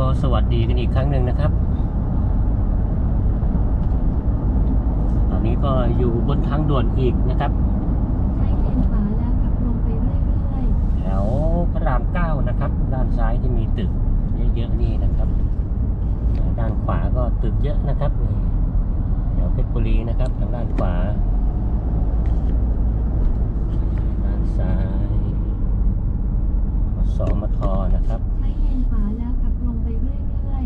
ก็สวัสดีกันอีกครั้งหนึ่งนะครับ ตอนนี้ก็อยู่บนทางด่วนอีกนะครับใช้เลนขวาแล้วขับตรงไปเรื่อยแถวพระรามเก้านะครับ ด้านซ้ายที่มีตึกเยอะๆนี่นะครับ ด้านขวาก็ตึกเยอะนะครับนี่แถวเพชรบุรีนะครับทางด้านขวา ด้านซ้ายสมทนะครับๆใช้เลนขวาแล้วขับตรงไปเรื่อย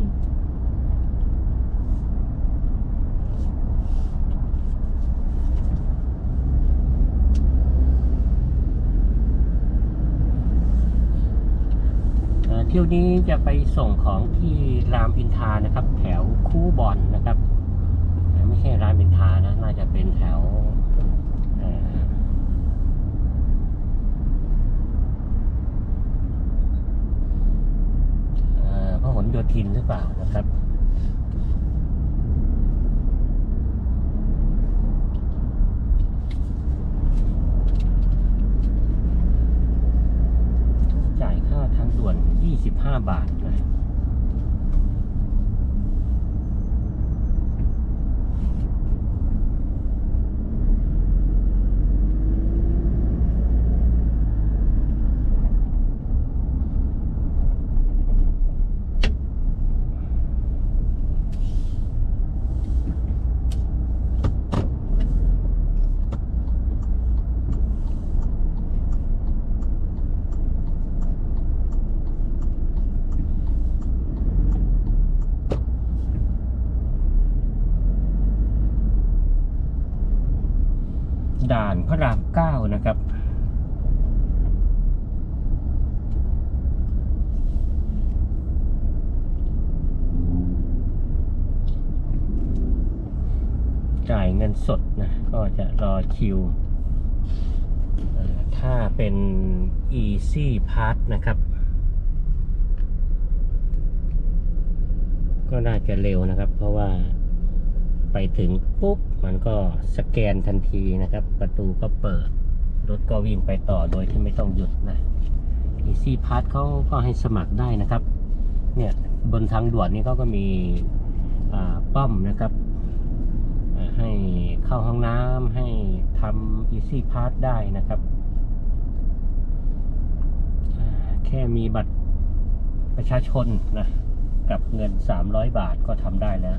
เที่ยวนี้จะไปส่งของที่รามอินทานะครับ แถวคู่บอนนะครับ ไม่ใช่รามอินทานะ น่าจะเป็นแถวอ่อเอ่อพหลโยธินหรือเปล่านะครับ จ่ายค่าทางด่วน 25 บาทนะ ด่านพระรามเก้านะครับ จ่ายเงินสดนะ ก็จะรอคิว ถ้าเป็น Easy Pass นะครับ ก็น่าจะเร็วนะครับ เพราะว่า ไปถึงปุ๊บมันก็สแกนทันทีนะครับ ประตูก็เปิด รถก็วิ่งไปต่อโดยที่ไม่ต้องหยุดนะ Easy Pass เขาก็ให้สมัครได้นะครับเนี่ยบนทางด่วนนี่เขาก็มีป้อมนะครับให้เข้าห้องน้ำให้ทำ Easy Pass ได้นะครับแค่มีบัตรประชาชนนะกับเงิน 300 บาทก็ทำได้แล้ว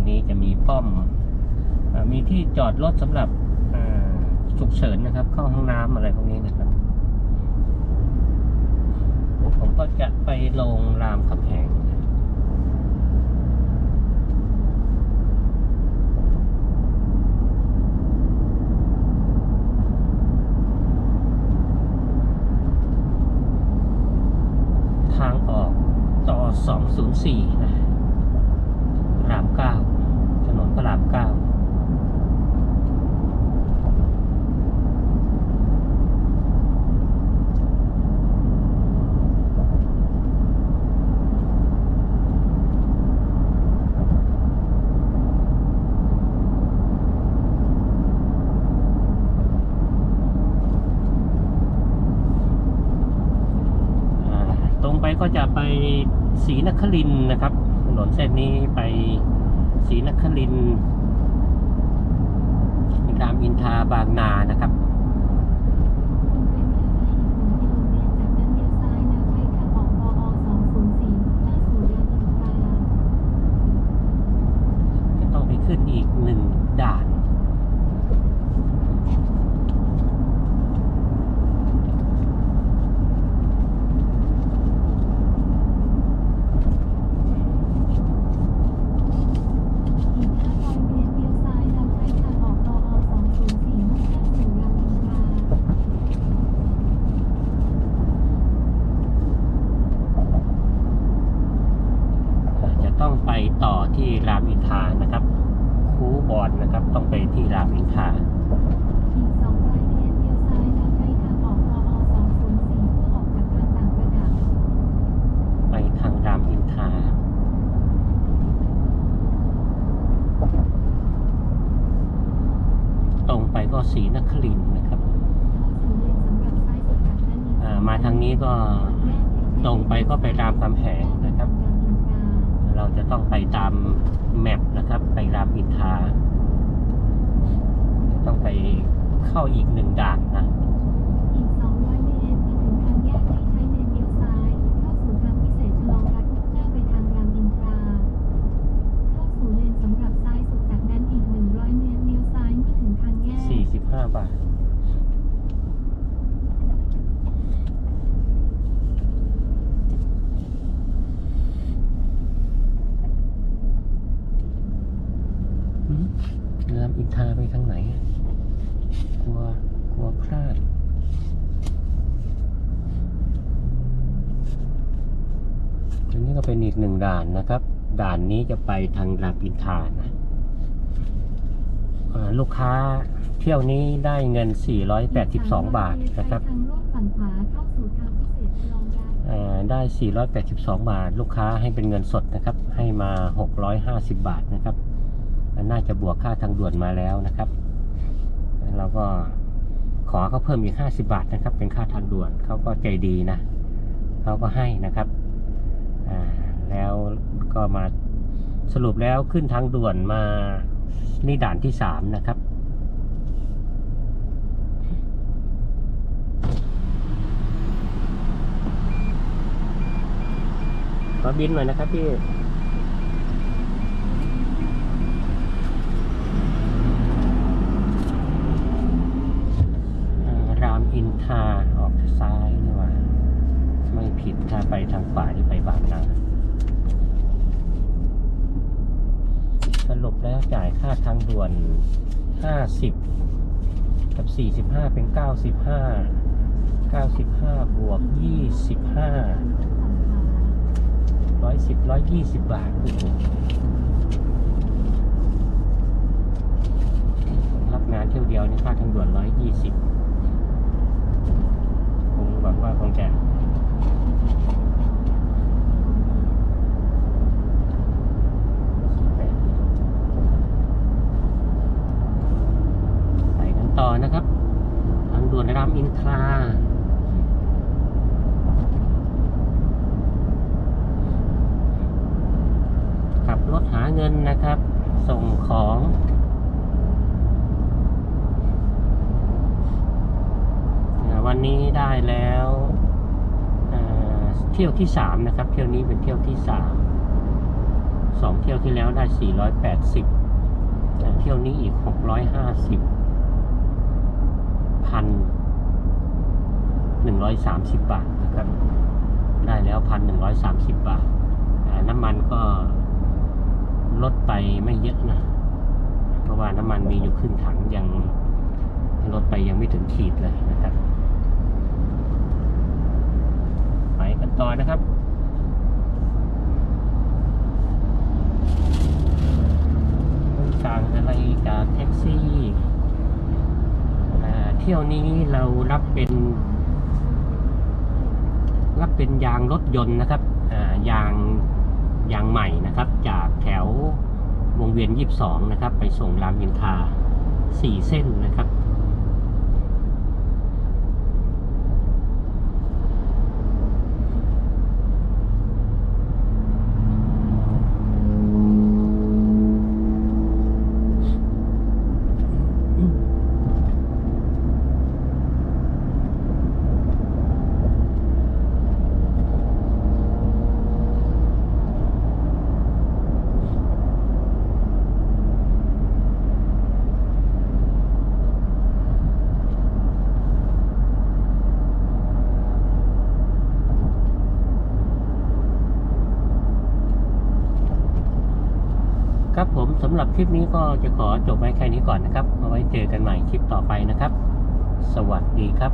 รงนี้จะมีป้อมอมีที่จอดรถสำหรับอฉุกเฉินนะครับ เข้าห้องน้ำอะไรพวกนี้นะครับ ผมก็จะไปลงรามคำแหงทางออกต่อ 204 นะ รามเก้าถนนพระรามเก้าอ่าตรงไป ก็จะไปศรีนครินนะครับ ถนนเส้นนี้ไปศรีนครินตามอินทาบางนานะครับจะต้องไปขึ้นอีกหนึ่งด่าน อีก500เมตรเลี้ยวซ้ายแล้วใช้ทางออกปอ204มุ่งหน้าสู่ราม วรนะครับ ต้องไปที่รามอินทรา อีก200เมตรเลี้ยวซ้ายแล้วใช้ทางออกปอ204เพื่อออกจากทางต่างระดับ ไปทางรามอินทราตรงไปก็ศรีนครินทร์นะครับ เข้าสู่เลนสำหรับซ้ายสุดจา กนั้นอีกอ่ามาทางนี้ก็ตรงไปก็ไปรามคำแหงนะครับ เราจะต้องไปตามแมปนะครับ ไปรามอินทราต้องไปเข้าอีกหนึ่งด่านนะ บาทหืมรามอินทาไปทางไหน กลัว กลัวพลาดอันนี้ก็เป็นอีกหนึ่งด่านนะครับ ด่านนี้จะไปทางรามอินทานะลูกค้า เที่ยวนี้ได้เงิน 482 บาทนะครับทางโลกฝั่งขวาเข้าสู่ทางพิเศษชะลอรัฐอ่าได้ 482 บาท ลูกค้าให้เป็นเงินสดนะครับ ให้มา 650 บาทนะครับอันน่าจะบวกค่าทางด่วนมาแล้วนะครับ เราก็ขอเขาเพิ่มอีก 50 บาทนะครับ เป็นค่าทางด่วนเขาก็ใจดีนะเขาก็ให้นะครับ แล้วก็มาสรุปแล้วขึ้นทางด่วนมานี่ด่านที่ 3 นะครับ ขอบินหน่อยนะครับพี่รามอินทราออกซ้ายนี่ว่า ไม่ผิดถ้าไปทางขวาที่ไปบางนาสรุปแล้วจ่ายค่าทางด่วน 50 กับ 45 เป็น 95 95 บวก 25 ร้อยสิบร้อยยี่สิบบาทรับงานเที่ยวเดียวนี่ค่าทางด่วนร้อยยี่สิบคงหวังว่าคงจะไปกันต่อนะครับ ทางด่วนรามอินทรา ขับรถหา เงินนะครับ ส่งของวันนี้ได้แล้วเที่ยวที่สามนะครับ เที่ยวนี้เป็นเที่ยวที่สามสองเที่ยวที่แล้วได้สี่ร้อยแปดสิบเที่ยวนี้อีกหกร้อยห้าสิบพันหนึ่งร้อยสามสิบบาทนะครับ ได้แล้วพันหนึ่งร้อยสามสิบบาท น้ำมันก็ ลดไปไม่เยอะนะ เพราะว่าน้ำมันมีอยู่ครึ่งถังยังลดไปยังไม่ถึงขีดเลยนะครับ ไปกันต่อนะครับต้องอะไรจากแท็กซี่เที่ยวนี้เรารับเป็นรับเป็นยางรถยนต์นะครับอ่ายาง ยางใหม่นะครับ จากแถววงเวียน 22 นะครับ ไปส่งรามอินทา4 เส้นนะครับ สำหรับคลิปนี้ก็จะขอจบไว้แค่นี้ก่อนนะครับ เอาไว้เจอกันใหม่คลิปต่อไปนะครับ สวัสดีครับ